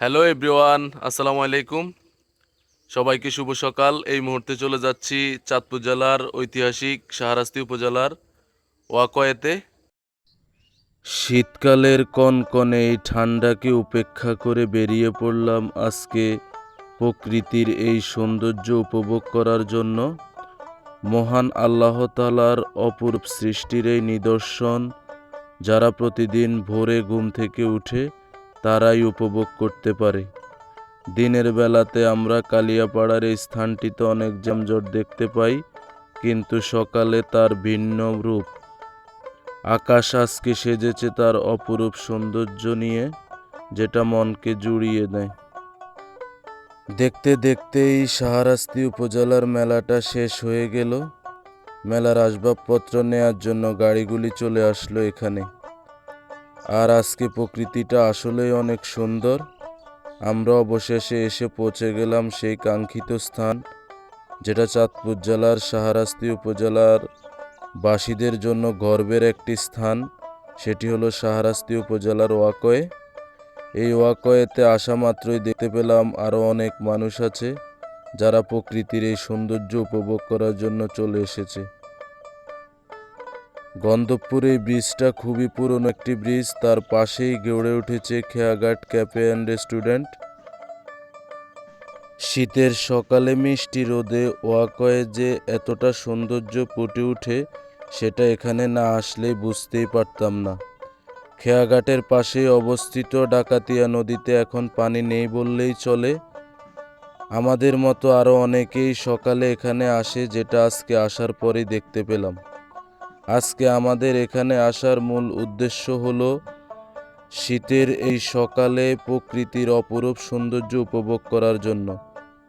Hello everyone আসসালামু আলাইকুম সবাইকে শুভ সকাল। এই মুহূর্তে চলে যাচ্ছি চাঁদপুর জেলার ঐতিহাসিক শাহরাস্তি উপজেলার ওয়াকয়েতে শীতকালের কনকনে এই ঠান্ডাকে উপেক্ষা করে বেরিয়ে পড়লাম আজকে প্রকৃতির এই সৌন্দর্য উপভোগ করার জন্য। মহান আল্লাহ তালার অপূর্ব সৃষ্টির এই নিদর্শন, যারা প্রতিদিন ভোরে ঘুম থেকে উঠে তারাই উপভোগ করতে পারে। দিনের বেলাতে আমরা কালিয়াপাড়ার এই স্থানটিতে অনেক যানজট দেখতে পাই, কিন্তু সকালে তার ভিন্ন রূপ। আকাশ আজকে সেজেছে তার অপরূপ সৌন্দর্য নিয়ে, যেটা মনকে জুড়িয়ে দেয়। দেখতে দেখতেই সাহারাস্তি উপজেলার মেলাটা শেষ হয়ে গেল। মেলার আসবাবপত্র নেয়ার জন্য গাড়িগুলি চলে আসলো এখানে। আর আজকে প্রকৃতিটা আসলেই অনেক সুন্দর। আমরা অবশেষে এসে পৌঁছে গেলাম সেই কাঙ্ক্ষিত স্থান, যেটা চাঁদপুর জেলার শাহরাস্তি উপজেলার বাসীদের জন্য গর্বের একটি স্থান। সেটি হলো শাহরাস্তি উপজেলার ওয়াকয়ে। এই ওয়াকয়েতে আসা মাত্রই দেখতে পেলাম আরও অনেক মানুষ আছে, যারা প্রকৃতির এই সৌন্দর্য উপভোগ করার জন্য চলে এসেছে। গন্ধবপুর এই ব্রিজটা খুবই পুরনো একটি ব্রিজ, তার পাশেই গড়ে উঠেছে খেয়াঘাট ক্যাফে অ্যান্ড রেস্টুরেন্ট। শীতের সকালে মিষ্টি রোদে ওয়াকয়ে যে এতটা সৌন্দর্য ফুটে ওঠে, সেটা এখানে না আসলে বুঝতেই পারতাম না। খেয়াঘাটের পাশে অবস্থিত ডাকাতিয়া নদীতে এখন পানি নেই বললেই চলে। আমাদের মতো আরও অনেকেই সকালে এখানে আসে, যেটা আজকে আসার পরেই দেখতে পেলাম। আজকে আমাদের এখানে আসার মূল উদ্দেশ্য হল শীতের এই সকালে প্রকৃতির অপরূপ সৌন্দর্য উপভোগ করার জন্য।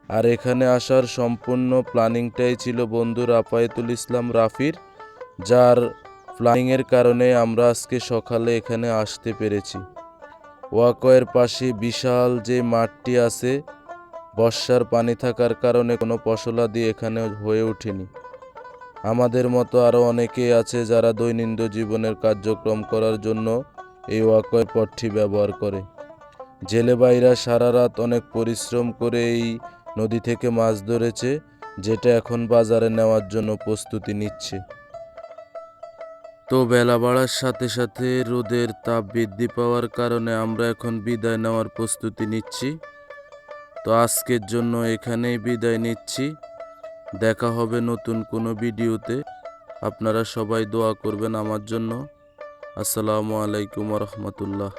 আর এখানে আসার সম্পূর্ণ প্ল্যানিংটাই ছিল বন্ধু রাফায়েতুল ইসলাম রাফির, যার প্ল্যানিংয়ের কারণে আমরা আজকে সকালে এখানে আসতে পেরেছি। ওয়াকয়ের পাশে বিশাল যে মাঠটি আছে, বর্ষার পানি থাকার কারণে কোনো ফসলাদি এখানে হয়ে ওঠেনি। আমাদের মতো আরও অনেকেই আছে যারা দৈনন্দিন জীবনের কার্যক্রম করার জন্য এই ওয়াকওয়ে পথটি ব্যবহার করে। জেলে বাইরা সারা রাত অনেক পরিশ্রম করে এই নদী থেকে মাছ ধরেছে, যেটা এখন বাজারে নেওয়ার জন্য প্রস্তুতি নিচ্ছে। তো বেলা বাড়ার সাথে সাথে রোদের তাপ বৃদ্ধি পাওয়ার কারণে আমরা এখন বিদায় নেওয়ার প্রস্তুতি নিচ্ছি। তো আজকের জন্য এখানেই বিদায় নিচ্ছি। দেখা হবে নতুন কোনো ভিডিওতে। আপনারা সবাই দোয়া করবেন আমার জন্য। আসসালামু আলাইকুম রহমতুল্লাহ।